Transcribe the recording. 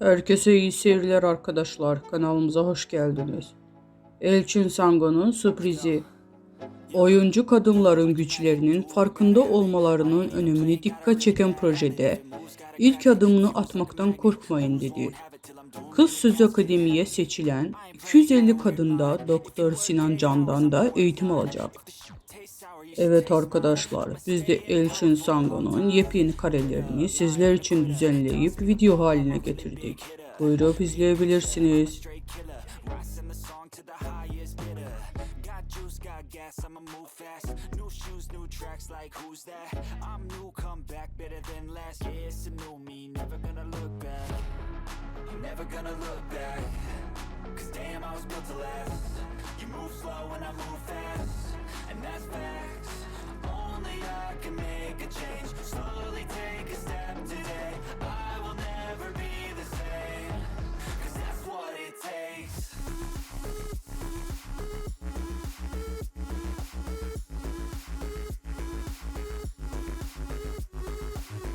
Herkese iyi seyirler arkadaşlar. Kanalımıza hoş geldiniz. Elçin Sango'nun sürprizi. Oyuncu kadınların güçlerinin farkında olmalarının önemini dikkat çeken projede ilk adımını atmaktan korkmayın dedi. Kız Sözü Akademi'ye seçilen 250 kadında Doktor Sinan Can'dan da eğitim alacak. Evet arkadaşlar, biz de Elçin Sango'nun yepyeni karelerini sizler için düzenleyip video haline getirdik. Buyurup izleyebilirsiniz. New shoes, new tracks, like who's that? I'm new, come back, better than last Yeah, it's a new me, never gonna look back. I'm never gonna look back. Cause damn, I was built to last. You move slow and I move fast. And that's facts. Only I can make a change. Slowly take a step today. I will never be the same. Cause that's what it takes.